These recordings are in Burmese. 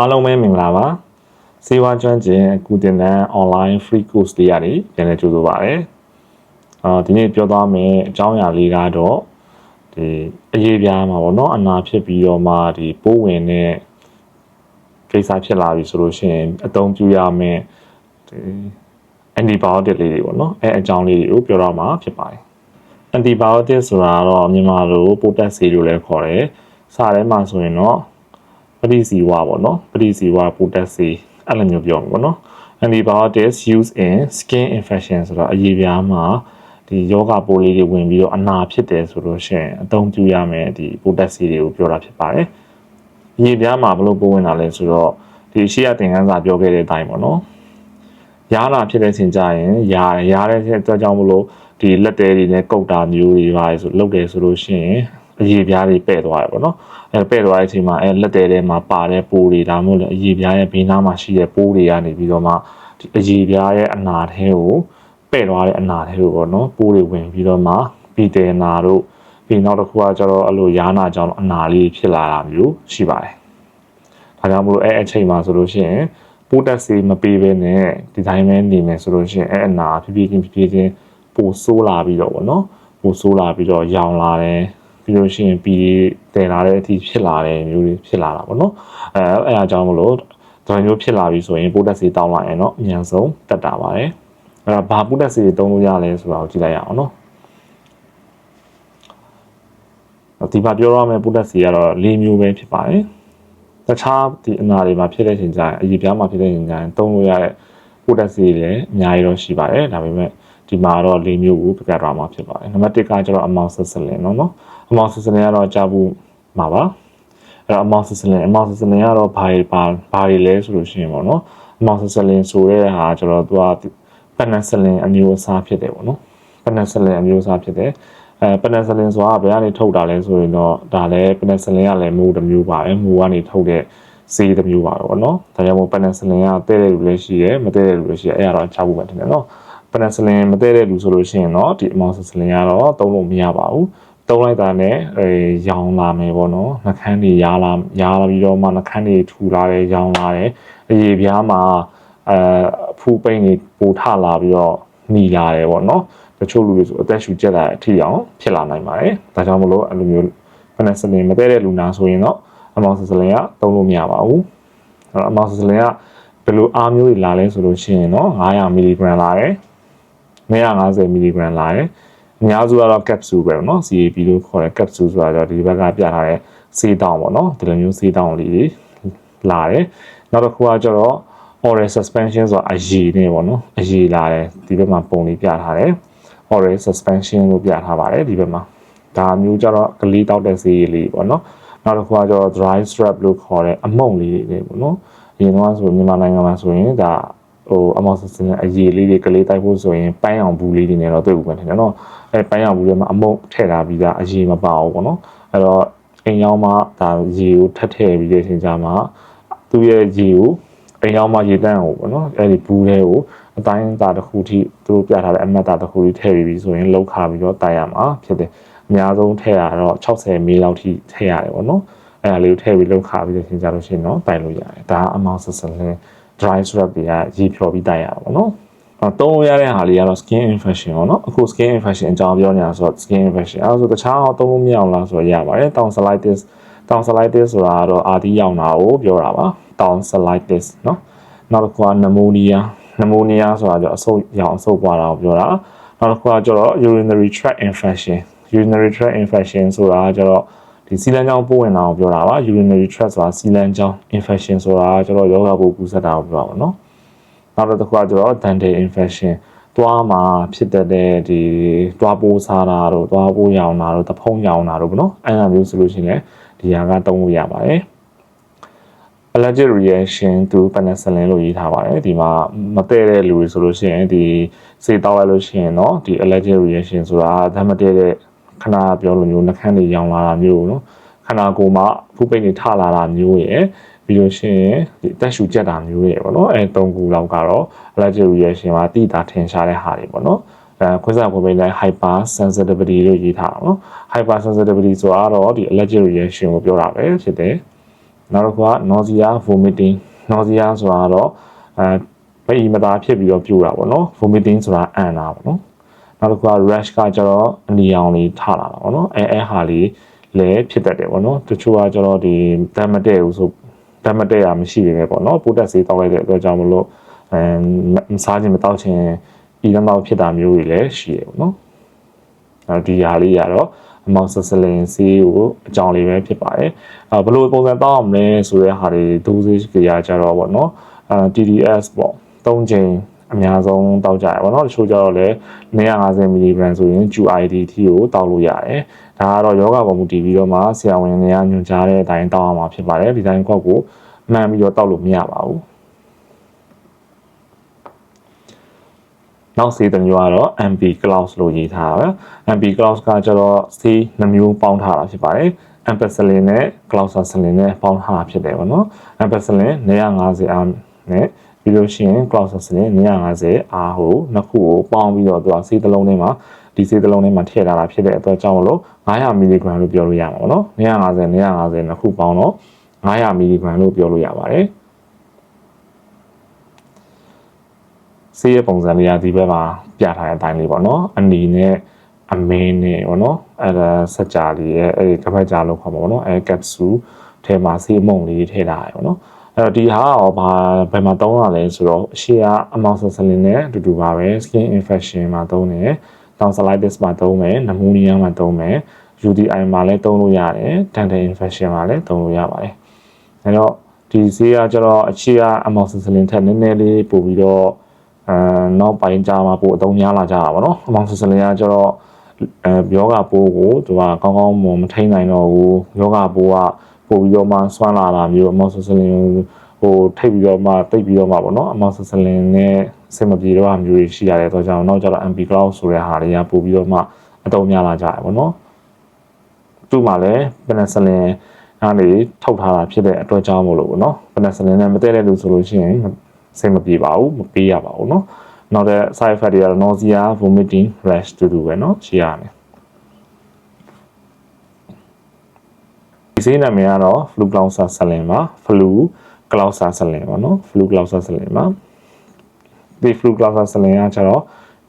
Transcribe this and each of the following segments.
အားလုံးပဲမင်္ဂလာပါစေဝါကျွမ်းကျင်ကုတင်တန်း online free course တွေရတယ်ပြန်လည်ကြိုဆိုပါရစေအာဒီနေ့ပြောသွားမယ့်အကြောင်းအရာလေးကတော့ဒီအရေးပြားမှာပေါ့နော်အနာဖြစ်ပြီးတော့မှဒီပိုးဝင်တဲ့ကိစ္စဖြစ်လာပြီဆိုလို့ရှိရင်အသုံးပြုရမယ့်ဒီ antibiotic လေးတွေပေါ့နော်အဲအကြောင်းလေးတွေကိုပြောတော့မှာဖြစ်ပါတယ် antibiotic ဆိုတာတော့မြန်မာလိုပိုတက်စီလို့လည်းခေါ်တယ်စာထဲမှာဆိုရင်တော့ ပရိစီဝါပေါ့နော်ပရိစီဝါပိုတက်စီအဲ့လိုမျိုးပြောမှာပေါ့နော် antibiotics used in skin infection ဆိုတော့အရေးပြားမှာဒီယောဂပိုးလေးတွေဝင်ပြီးတော့အနာဖြစ်တယ်ဆိုလို့ရှိရင်အသုံးပြုရမယ်ဒီပိုတက်စီတွေကိုပြောတာဖြစ်ပါတယ်အရေးပြားမှာဘလို့ပိုးဝင်တာလဲဆိုတော့ဒီရှေ့ရသင်ခန်းစာပြောခဲ့တဲ့အတိုင်းပေါ့နော်ရားနာဖြစ်တဲ့ချိန်ကျရင်ရားရားတဲ့အတွက်ကြောင့်မလို့ဒီလက်သေးတွေနဲ့ကုတ်တာမျိုးတွေပါဆိုလုတ်တယ်ဆိုလို့ရှိရင်အရေပြားတွေပဲ့သွားတယ်ပေါ့နော် အဲပဲ့သွားတဲ့အချိန်မှာအဲလက်သေးထဲမှာပါတဲ့ပိုးတွေဒါမှမဟုတ်လည်းအရေပြားရဲ့ဘေးနားမှာရှိတဲ့ပိုးတွေကနေပြီးတော့မှဒီအရေပြားရဲ့အနာထဲကိုပဲ့သွားတဲ့အနာထဲကိုပေါ့နော်ပိုးတွေဝင်ပြီးတော့မှဘီတေနာတို့ပြီးနောက်တစ်ခုကကျတော့အဲ့လိုရားနာကြောင့်အနာလေးဖြစ်လာတာမျိုးရှိပါတယ်ဒါကြောင့်မို့လို့အဲအချိန်မှာဆိုလို့ရှိရင်ပိုးတက်စေးမပေးဘဲနဲ့ဒီတိုင်းပဲနေမယ်ဆိုလို့ရှိရင်အဲအနာဖြည်းဖြည်းချင်းဖြည်းဖြည်းချင်းပိုဆိုးလာပြီးတော့ဗောနော်ပိုဆိုးလာပြီးတော့ရောင်လာတယ် ပြီးလို့ရှိရင်ပြီးတည်လာတဲ့အထိဖြစ်လာတဲ့မျိုးတွေဖြစ်လာတာဗောနော်အဲအဲအကြောင်းမလို့ဒါမျိုးဖြစ်လာပြီဆိုရင်ပိုးတက်စီတောင်းလိုက်ရင်တော့အမြန်ဆုံးတက်တာပါတယ်အဲ့တော့ဘာပိုးတက်စီတုံးလို့ရလဲဆိုတာကိုကြည့်လိုက်ရအောင်နော်ဒီမှာပြောရမယ့်ပိုးတက်စီကတော့၄မျိုးပဲဖြစ်ပါတယ်တခြားဒီအနာတွေမှာဖြစ်တဲ့ချိန်ကျရင်အရေးပြားမှာဖြစ်တဲ့ချိန်ကျရင်တုံးလို့ရတဲ့ပိုးတက်စီတွေလည်းအများကြီးတော့ရှိပါတယ်ဒါပေမဲ့ဒီမှာတော့၄မျိုးကိုပြပြထားမှာဖြစ်ပါတယ်နံပါတ်1ကကျတော့အမောင်ဆဆလင်နော်နော် အမောင်ဆဆလင်ကတော့ကြာဘူးမှာပါအဲ့တော့အမောင်ဆဆလင်အမောင်ဆဆလင်ကတော့ဘာတွေဘာဘာတွေလဲဆိုလို့ရှိရင်ပေါ့နော်အမောင်ဆဆလင်ဆိုတဲ့ဟာကျတော့သူကပနဆလင်အမျိုးအစားဖြစ်တယ်ပေါ့နော်ပနဆလင်အမျိုးအစားဖြစ်တယ်အဲပနဆလင်ဆိုတာဘယ်ကနေထုတ်တာလဲဆိုရင်တော့ဒါလည်းပနဆလင်ကလည်းမူတစ်မျိုးပါပဲမူကနေထုတ်တဲ့ဆေးတစ်မျိုးပါတော့เนาะဒါကြောင့်မို့ပနဆလင်ကတဲ့တဲ့လူလည်းရှိတယ်မတဲ့တဲ့လူလည်းရှိတယ်အဲ့ဒါတော့ချဖို့ပဲတင်တယ်เนาะပနဆလင်မတည့်တဲ့လူဆိုလို့ရှိရင်တော့ဒီအမောင်ဆလင်ကတော့သုံးလို့မရပါဘူး သုံးလိုက်တာနဲ့အဲရောင်လာမယ်ပေါ့နော်နှခမ်းတွေရားလာရားလာပြီးတော့မှနှခမ်းတွေထူလာတယ်ရောင်လာတယ်အရေပြားမှာအဲဖူးပိန်တွေပိုထလာပြီးတော့หนีလာတယ်ပေါ့နော်တချို့လူတွေဆိုအသက်ရှူကျက်လာတဲ့အထိအောင်ဖြစ်လာနိုင်ပါတယ်ဒါကြောင့်မလို့အဲ့လိုမျိုးပနဆလင်မတည့်တဲ့လူနာဆိုရင်တော့အမောင်ဆလင်ကသုံးလို့မရပါဘူးအဲ့တော့အမောင်ဆလင်ကဘယ်လိုအားမျိုးတွေလာလဲဆိုလို့ရှိရင်တော့900မီလီဂရမ်လာတယ်150 mg လာတယ် အများစုကတော့ capsule ပဲပေါ့နော် CAP လို့ခေါ်တဲ့ capsule ဆိုတာတော့ဒီဘက်ကပြထားတဲ့စေးတောင်းပေါ့နော်ဒီလိုမျိုးစေးတောင်းလေးလာတယ်နောက်တစ်ခုကကျတော့ oral suspension ဆိုတာအရည်နဲ့ပေါ့နော်အရည်လာတယ်ဒီဘက်မှာပုံလေးပြထားတယ် oral suspension လို့ပြထားပါတယ်ဒီဘက်မှာဒါမျိုးကျတော့ကလေးတောက်တဲ့စေးလေးပေါ့နော်နောက်တစ်ခုကကျတော့ dry strap လို့ခေါ်တဲ့အမုံလေးတွေပေါ့နော်အရင်ကဆိုမြန်မာနိုင်ငံမှာဆိုရင်ဒါ ဟိုအမောက်ဆစင်းအရေးလေးတွေကလေးတိုက်ဖို့ဆိုရင်ပန်းအောင်ဘူးလေးတွေနဲ့တော့တွေ့ဘူးပဲထင်တယ်နော်အဲပန်းအောင်ဘူးတွေမှာအမုံထည့်ထားပြီးသားအရေးမပါဘူးပေါ့နော်အဲ့တော့အိမ်ရောက်မှဒါရေကိုထပ်ထည့်ပြီးတဲ့အချိန်ကျမှသူ့ရဲ့ရေကိုအိမ်ရောက်မှရေတန့်ကိုပေါ့နော်အဲ့ဒီဘူးလေးကိုအတိုင်းအတာတစ်ခုထိသူတို့ပြထားတဲ့အမတ်တာတစ်ခုထိထည့်ပြီးပြီဆိုရင်လောက်ခါပြီးတော့တိုက်ရမှာဖြစ်တယ်အများဆုံးထည့်ရတော့60မီလလောက်ထိထည့်ရတယ်ပေါ့နော်အဲ့ဒါလေးကိုထည့်ပြီးလောက်ခါပြီးတဲ့အချိန်ကျလို့ရှိရင်တော့တိုက်လို့ရတယ်ဒါအမောက်ဆစင်း dry strap တွေကရေဖြော်ပြီးတိုက်ရတာပေါ့နော်။အဲသုံးလို့ရတဲ့ဟာလေးကတော့ skin infection ပေါ့နော်။အခု skin infection အကြောင်းပြောနေတာဆိုတော့ skin infection အဲဆိုတခြားတော့သုံးလို့မရအောင်လားဆိုတော့ရပါတယ်။ tonsillitis tonsillitis ဆိုတာတော့အာဒီရောက်တာကိုပြောတာပါ။ tonsillitis နော်။နောက်တစ်ခုက pneumonia pneumonia ဆိုတာကျတော့အဆုတ်ရောင်အဆုတ်ပွားတာကိုပြောတာ။နောက်တစ်ခုကကျတော့ urinary tract infection urinary tract infection ဆိုတာကျတော့ ဒီစီလန်ကြောင်းပိုးဝင်တာကိုပြောတာပါ urinary tract ဆိုတာစီလန်ကြောင်း infection ဆိုတာကျတော့ယောဂပိုးကူးစက်တာကိုပြောတာပါเนาะနောက်တစ်ခုကကျတော့ dental infection သွားမှာဖြစ်တတ်တဲ့ဒီသွားပိုးစားတာတို့သွားပိုးရောင်တာတို့တဖုံးရောင်တာတို့ပေါ့နော်အဲ့လိုမျိုးဆိုလို့ရှိရင်လည်းဒီဟာကသုံးလို့ရပါတယ် allergic reaction to penicillin လို့ရေးထားပါတယ်ဒီမှာမတည့်တဲ့လူတွေဆိုလို့ရှိရင်ဒီစေတောက်လိုက်လို့ရှိရင်เนาะဒီ allergic reaction ဆိုတာဓာတ်မတည့်တဲ့ ခဏပြောလိုမျိုးနှခမ်းတွေရောင်လာတာမျိုးနော်ခန္ဓာကိုယ်မှာဖူးပိတ်တွေထလာတာမျိုးရယ်ပြီးလို့ရှိရင်ဒီအသက်ရှူကျက်တာမျိုးရယ်ပေါ့နော်အဲ၃ခုလောက်ကတော့ allergic reaction မှာတိတာထင်ရှားတဲ့ဟာတွေပေါ့နော်အဲခွဲစားခွဲပိတ်လိုက် hyper sensitivity လို့ရေးထားတာနော် hyper sensitivity ဆိုတာတော့ဒီ allergic reaction ကိုပြောတာပဲဖြစ်တယ်နောက်တစ်ခုက nausea vomiting nausea ဆိုတာကတော့အဲမအီမသားဖြစ်ပြီးတော့ပြိုတာပေါ့နော် vomiting ဆိုတာအန်တာပေါ့နော် နောက်တစ်ခုက rash ကကျတော့အနီရောင်လေးထလာတာပေါ့နော်အဲအဲဟာလေးလည်းဖြစ်တတ်တယ်ပေါ့နော်တချို့ကကျတော့ဒီတမ်းမတည့်ဘူးဆိုတမ်းမတည့်ရမရှိနေပဲပေါ့နော်ပိုးတက်စေးတောက်လိုက်တဲ့အတွက်ကြောင့်မလို့အဲမစားခြင်းမတောက်ခြင်းဤလမ်းတော့ဖြစ်တာမျိုးတွေလည်းရှိရပေါ့နော်အဲဒီဟာလေးရတော့အမောင်ဆဆလင်စီကိုအကြောင်းလေးပဲဖြစ်ပါတယ်။အဲဘယ်လိုပုံစံတောက်အောင်လဲဆိုတဲ့ဟာတွေဒိုးစေးကြရကြတော့ဗောနော်။အဲ TDS ပေါ့၃ချိန် အများဆုံးတောက်ကြရပါတော့တချို့ကြတော့လည်း150 mg ဆိုရင် QID ထိကိုတောက်လို့ရတယ်။ဒါကတော့ယောဂပေါ်မူတည်ပြီးတော့မှဆရာဝန်တွေကညွှန်ကြားတဲ့အတိုင်းတောက်အောင်မှာဖြစ်ပါတယ်။ဒီတိုင်းကောက်ကိုမှန်ပြီးတော့တောက်လို့မရပါဘူး။နောက်ဆေးတစ်မျိုးကတော့ MP Clouds လို့ရေးထားတာပဲ MP Clouds ကကျတော့ဆေးနှမျိုးပေါင်းထားတာဖြစ်ပါတယ် Ampicillin နဲ့ Cloxacillin နဲ့ပေါင်းထားတာဖြစ်တယ်ပေါ့နော် Ampicillin 150 R နဲ့ ပြီးလို့ရှိရင် Cloxacillin 150 R ဟိုနှစ်ခုကိုပေါင်းပြီးတော့သူကဆေးတစ်လုံးထဲမှာဒီဆေးတစ်လုံးထဲမှာထည့်ထားတာဖြစ်တဲ့အတွက်ကြောင့်မလို့900 mg လို့ပြောလို့ရမှာပေါ့နော်150 150နှစ်ခုပေါင်းတော့900 mg လို့ပြောလို့ရပါတယ်ဆေးရဲ့ပုံစံလေးကဒီဘက်မှာပြထားတဲ့အတိုင်းလေးပေါ့နော်အနီနဲ့အမင်းနဲ့ပေါ့နော်အဲ့ဒါစက်ကြလေးရဲ့အဲ့ဒီကပတ်ကြလို့ခေါ်မှာပေါ့နော်အဲ့ကပ်ဆူထဲမှာဆေးမုံလေးထည့်ထားရပေါ့နော် အဲ့တော့ဒီဟာရောဘာဘယ်မှာသုံးရလဲဆိုတော့အရှိကအမောင်ဆဆလင်နဲ့အတူတူပါပဲ skin infection မှာသုံးတယ် tonsillitis မှာသုံးမယ် pneumonia မှာသုံးမယ် UTI မှာလည်းသုံးလို့ရတယ် dental infection မှာလည်းသုံးလို့ရပါတယ်အဲ့တော့ဒီဆေးကကျတော့အရှိကအမောင်ဆဆလင်ထက်နည်းနည်းလေးပို့ပြီးတော့အဲနောက်ပိုင်းကြာမှာပို့အသုံးများလာကြတာပါတော့အမောင်ဆဆလင်ကကျတော့အဲယောဂပိုးကိုသူကကောင်းကောင်းမမထိန်နိုင်တော့ဘူးယောဂပိုးက ပို့ပြီးတော့မှဆွမ်းလာတာမျိုးအမောင်ဆဆလင်ဟိုထိပ်ပြီးတော့မှတိတ်ပြီးတော့မှပေါ့နော်အမောင်ဆဆလင်နဲ့စင်မပြေတော့မျိုးတွေရှိရတဲ့တော့ကြောင့်နောက်ကျတော့ MP Cloud ဆိုတဲ့ဟာတွေကပို့ပြီးတော့မှအသုံးများလာကြတယ်ပေါ့နော်သူ့မှာလည်းပနဆလင်ကနေထုတ်ထားတာဖြစ်တဲ့အတွက်ကြောင့်မို့လို့ပေါ့နော်ပနဆလင်နဲ့မတည့်တဲ့လူဆိုလို့ရှိရင်စိတ်မပြေပါဘူးမပေးရပါဘူးเนาะနောက်တဲ့ side effect တွေကတော့ nausea vomiting rash တူတူပဲเนาะရှိရမယ် ဒီဆေးနာမည်ကတော့ flu clausa saline ပါ flu clausa saline ပေါ့နော် flu clausa saline ပါဒီ flu clausa saline ကကျတော့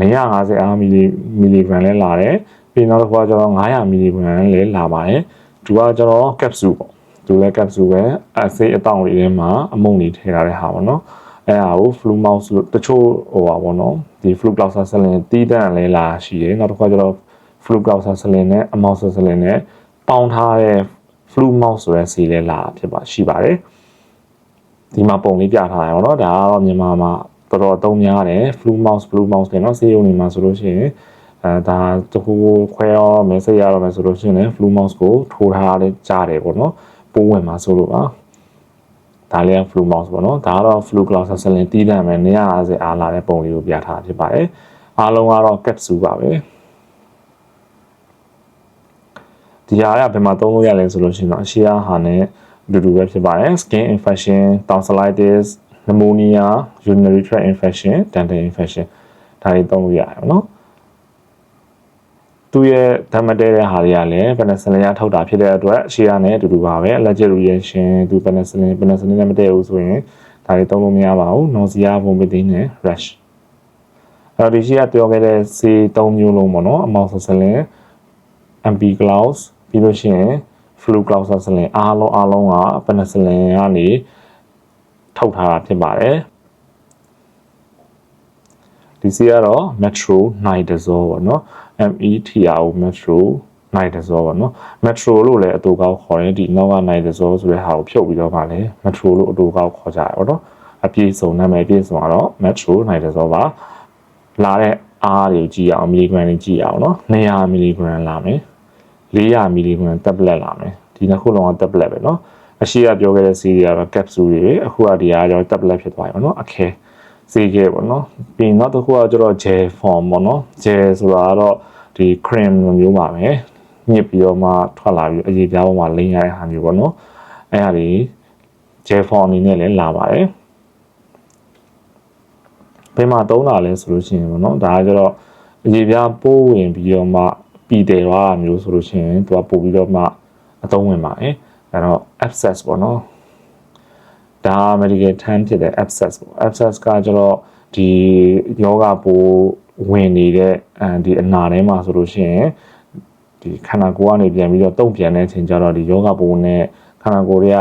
150အားမီလီမီလီဂရမ်လဲလာတယ်ပြီးနောက်တစ်ခုကကျတော့900မီလီဂရမ်လဲလာပါတယ်သူကကျတော့ capsule ပေါ့သူလည်း capsule ပဲအဆေးအတောင့်တွေထဲမှာအမုန့်တွေထည့်ထားတဲ့ဟာပေါ့နော်အဲ့ဒါကို flu mouse လို့တချို့ဟိုပါပေါ့နော်ဒီ flu clausa saline တီးတန့်လဲလာရှိတယ်နောက်တစ်ခုကကျတော့ flu clausa saline နဲ့ amoxicillin နဲ့ပေါင်းထားတဲ့ flu mouse ဆိုတဲ့ဆေးလဲလာဖြစ်ပါရှိပါတယ်ဒီမှာပုံလေးပြထားရပါတော့ဒါကတော့မြန်မာမှာတော်တော်အသုံးများတယ် flu mouse flu mouse တွေเนาะဆေးရုံတွေမှာဆိုလို့ရှိရင်အဲဒါတခုခွဲရောမဲဆေးရတော့မယ်ဆိုလို့ရှိရင် flu mouse ကိုထိုးထားတဲ့ကြားတယ်ပေါ့နော်ပိုးဝင်မှာဆိုလို့ပါဒါလေးက flu mouse ပေါ့နော်ဒါကတော့ flu cloxacillin တီးတန့်မယ်150အားလာတဲ့ပုံလေးကိုပြထားဖြစ်ပါတယ်အားလုံးကတော့ capsule ပါပဲ ဒီဟာကဘယ်မှာသုံးလို့ရလဲဆိုလို့ရှိရင်တော့အရှိအဟာနဲ့အတူတူပဲဖြစ်ပါတယ် skin infection tonsillitis pneumonia urinary tract infection dental infection ဒါတွေသုံးလို့ရတယ်နော်သူ့ရဲ့ဓာတ်မတဲတဲ့ဟာတွေကလည်း penicillin ရထုတ်တာဖြစ်တဲ့အတွက်ရှေ့ရနဲ့အတူတူပါပဲ allergic reaction သူ penicillin penicillin နဲ့မတည့်ဘူးဆိုရင်ဒါတွေသုံးလို့မရပါဘူး nausea vomiting နဲ့ rash အဲ့တော့ဒီရှေ့ကပြောခဲ့တဲ့ဆေး၃မျိုးလုံးပေါ့နော် amoxicillin MP gloves ပြီးလို့ရှိရင် flu gloxacillin အားလုံးအားလုံးက penicillin ကနေထုတ်ထားတာဖြစ်ပါတယ်ဒီစီကတော့ metro nidazole ပေါ့နော် METRO metro nidazole ပေါ့နော် metro လို့လည်းအတူကောက်ခေါ်တယ်ဒီနောက်က nidazole ဆိုတဲ့ဟာကိုဖြုတ်ပြီးတော့မှလည်း metro လို့အတူကောက်ခေါ်ကြတယ်ပေါ့နော်အပြည့်စုံနာမည်အပြည့်စုံကတော့ metro nidazole ပါလာတဲ့အားတွေကြည့်အောင်မီလီဂရမ်တွေကြည့်အောင်နော်200မီလီဂရမ်လာမယ် 400မီလီဂရမ် tablet လာမယ်ဒီနှစ်ခုလုံးက tablet ပဲနော်အရှိရပြောခဲ့တဲ့စီးတွေကတော့ capsule တွေအခုကဒီအားကျတော့ tablet ဖြစ်သွားပြီပေါ့နော်အခဲစေခဲ့ပေါ့နော်ပြီးနောက်တစ်ခုကကျတော့ gel form ပေါ့နော် gel ဆိုတာကတော့ဒီ cream လိုမျိုးပါပဲညစ်ပြီးတော့မှထွက်လာပြီးအရေးပြားပေါ်မှာလိမ့်ရတဲ့ဟာမျိုးပေါ့နော်အဲ့ဒါတွေ gel form အနေနဲ့လည်းလာပါတယ်ဘယ်မှာသုံးတာလဲဆိုလို့ရှိရင်ပေါ့နော်ဒါကကျတော့အရေးပြားပိုးဝင်ပြီးတော့မှ ပြည်တယ်သွားတာမျိုးဆိုလို့ရှိရင်သူကပို့ပြီးတော့မှအသုံးဝင်ပါတယ်အဲ့တော့ abscess ပေါ့နော်ဒါ medical term ဖြစ်တဲ့ abscess ပေါ့ abscess ကကျတော့ဒီယောဂပိုးဝင်နေတဲ့အဲဒီအနာထဲမှာဆိုလို့ရှိရင်ဒီခန္ဓာကိုယ်ကနေပြန်ပြီးတော့တုံ့ပြန်တဲ့အချိန်ကျတော့ဒီယောဂပိုးနဲ့ခန္ဓာကိုယ်တွေက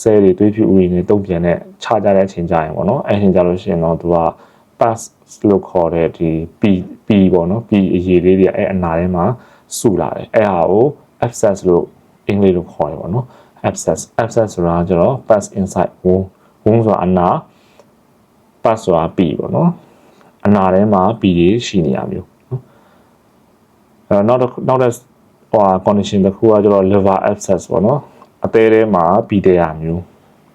ဆဲတွေသွေးဖြူဥတွေနဲ့တုံ့ပြန်တဲ့ခြားကြတဲ့အချိန်ကြရင်ပေါ့နော်အဲအချိန်ကြလို့ရှိရင်တော့သူက pass လို့ခေါ်တဲ့ဒီ P P ပေါ့နော် P အရေးလေးတွေအဲအနာထဲမှာ စုလာတယ်အဲဟာကို abscess လို့အင်္ဂလိပ်လိုခေါ်တယ်ပေါ့နော် abscess abscess ဆိုတာကျတော့ pass inside wound wound ဆိုတာအနာ pass ဆိုတာ P ပေါ့နော်အနာထဲမှာ P တွေရှိနေရမျိုးနော်အဲနောက်တစ်နောက်တစ်ဟို condition တစ်ခုကကျတော့ liver abscess ပေါ့နော်အသေးထဲမှာ P တရားမျိုး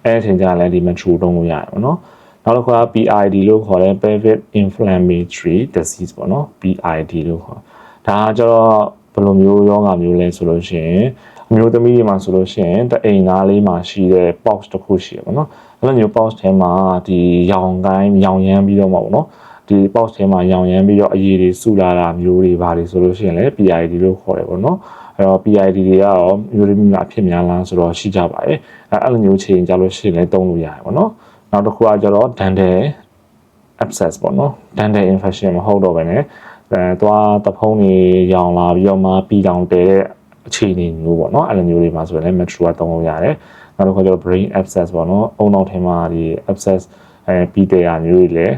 အဲအချိန်ကျရင်လည်းဒီ mature တုံးလို့ရတယ်ပေါ့နော်နောက်တစ်ခုက PID လို့ခေါ်တဲ့ pelvic inflammatory disease ပေါ့နော် PID လို့ခေါ်ဒါကကျတော့ ဘယ်လိုမျိုးယောဂမျိုးလဲဆိုလို့ရှိရင်အမျိုးသမီးတွေမှာဆိုလို့ရှိရင်တအိမ်သားလေးမှာရှိတဲ့ box တစ်ခုရှိရပါတော့အဲ့လိုမျိုး box ထဲမှာဒီရောင်ကိုင်းရောင်ရမ်းပြီးတော့မှာပေါ့နော်ဒီ box ထဲမှာရောင်ရမ်းပြီးတော့အရည်တွေစုလာတာမျိုးတွေဘာတွေဆိုလို့ရှိရင်လည်း PID လို့ခေါ်တယ်ပေါ့နော်အဲ့တော့ PID တွေကတော့မျိုးသမီးမှာအဖြစ်များလားဆိုတော့ရှိကြပါတယ်အဲ့အဲ့လိုမျိုးချိန်ကြလို့ရှိရင်လည်းတုံးလို့ရတယ်ပေါ့နော်နောက်တစ်ခုကကျတော့ dental abscess ပေါ့နော် dental infection မဟုတ်တော့ဘဲနဲ့ အဲသွားတဖုံးတွေရောင်လာပြီးတော့မှပြီးတောင်တဲတဲ့အခြေအနေမျိုးပေါ့နော်အဲ့လိုမျိုးတွေမှာဆိုရင်လည်း metro ကတုံးလို့ရတယ်နောက်တစ်ခုကျတော့ brain abscess ပေါ့နော်အုံနောက်ထဲမှာဒီ abscess အဲပြီးတဲ့ရမျိုးတွေလည်း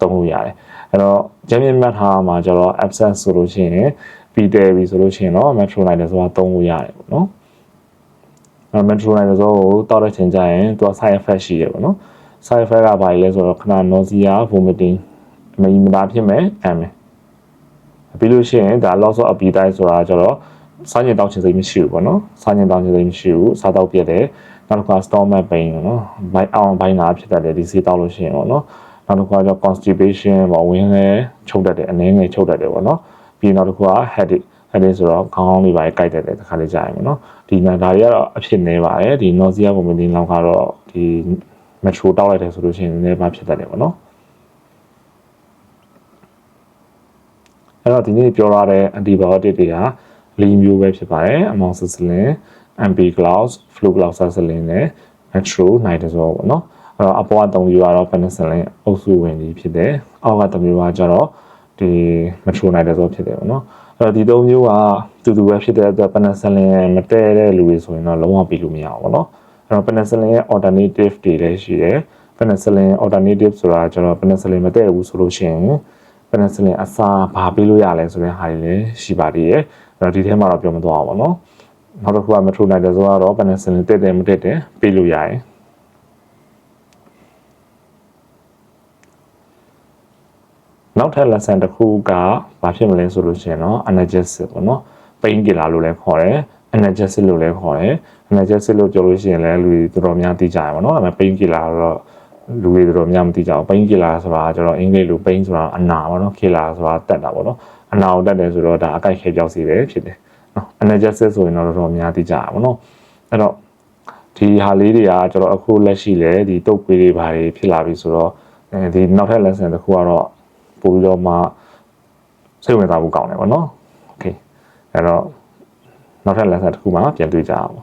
တုံးလို့ရတယ်အဲ့တော့ဂျမ်းမြတ်ထားမှာကျတော့ abscess ဆိုလို့ရှိရင်ပြီးတဲ့ပြီဆိုလို့ရှိရင်တော့ metronidazole ဆိုတာတုံးလို့ရတယ်ပေါ့နော်အဲ metronidazole ကိုတောက်တဲ့ချိန်ကျရင်သူက side effect ရှိတယ်ပေါ့နော် side effect ကဘာလဲဆိုတော့ခဏ nausea vomiting အမကြီးမသားဖြစ်မယ်အမယ် ပြီးလို့ရှိရင်ဒါ loss of appetite ဆိုတာကျတော့စားကျင်တောက်ချင်စိတ်မရှိဘူးပေါ့နော်စားကျင်တောက်ချင်စိတ်မရှိဘူးစားတော့ပြည့်တယ်နောက်တစ်ခါ stomach pain ပေါ့နော်ဘိုင်အောင်ဘိုင်နာဖြစ်တတ်တယ်ဒီဆေးတောက်လို့ရှိရင်ပေါ့နော်နောက်တစ်ခါကျ constipation ပေါ့ဝင်လဲချုပ်တတ်တယ်အနေငယ်ချုပ်တတ်တယ်ပေါ့နော်ပြီးနောက်တစ်ခါ headache headache ဆိုတော့ခေါင်းကောင်းလေးပါကြိုက်တတ်တယ်တခါလေးကြာရင်ပေါ့နော်ဒီနာဒါတွေကတော့အဖြစ်နေပါတယ်ဒီ nausea vomiting လောက်ကတော့ဒီ metro တောက်လိုက်တယ်ဆိုလို့ရှိရင်လည်းမဖြစ်တတ်တယ်ပေါ့နော် အဲ့တော့ဒီနေ့ပြောရတဲ့ antibiotic တွေက၄မျိုးပဲဖြစ်ပါတယ် amoxicillin ampiclox flucloxacillin နဲ့ metronidazole ပေါ့နော်အဲ့တော့အပေါ်က၃မျိုးကတော့ penicillin အုပ်စုဝင်ပြီးဖြစ်တယ်အောက်က၃မျိုးကကျတော့ဒီ metronidazole ဖြစ်တယ်ပေါ့နော်အဲ့တော့ဒီ၃မျိုးကတူတူပဲဖြစ်တဲ့အတွက် penicillin မတည့်တဲ့လူတွေဆိုရင်တော့လုံးဝပြီးလို့မရဘူးပေါ့နော်အဲ့တော့ penicillin ရဲ့ alternative တွေလည်းရှိတယ် penicillin alternative ဆိုတာကျတော့ penicillin မတည့်ဘူးဆိုလို့ရှိရင် penicillin အစားဘာပေးလို့ရလဲဆိုတဲ့ဟာတွေလည်းရှိပါသေးတယ်အဲ့တော့ဒီထဲမှာတော့ပြောမသွားပါဘူးเนาะနောက်တစ်ခုက metronidazole ကတော့ penicillin တက်တယ်မတက်တယ်ပေးလို့ရတယ်နောက်ထပ် lesson တစ်ခုကဘာဖြစ်မလဲဆိုလို့ရှိရင်တော့ analgesic ပေါ့နော် pain killer လို့လည်းခေါ်တယ် analgesic လို့လည်းခေါ်တယ် analgesic လို့ပြောလို့ရှိရင်လည်းလူတွေတော်တော်များသိကြရပါတော့ဒါပေမဲ့ pain killer တော့ လူတွေတော်တော်များမသိကြဘူးပိန်းကီလာဆိုတာကျွန်တော်အင်္ဂလိပ်လိုပိန်းဆိုတာအနာပေါ့နော်ကီလာဆိုတာတက်တာပေါ့နော်အနာကိုတက်တယ်ဆိုတော့ဒါအကိုက်ခဲပြောက်စီပဲဖြစ်တယ်နော် analgesic ဆိုရင်တော့တော်တော်များသိကြတာပေါ့နော်အဲ့တော့ဒီဟာလေးတွေကကျွန်တော်အခုလက်ရှိလေဒီတုတ်ပေးတွေဘာတွေဖြစ်လာပြီဆိုတော့အဲဒီနောက်ထပ် lesson တစ်ခုကတော့ပို့ပြီးတော့မှစိတ်ဝင်စားဖို့ကောင်းတယ်ပေါ့နော် okay အဲ့တော့နောက်ထပ် lesson တစ်ခုမှပြန်တွေ့ကြအောင်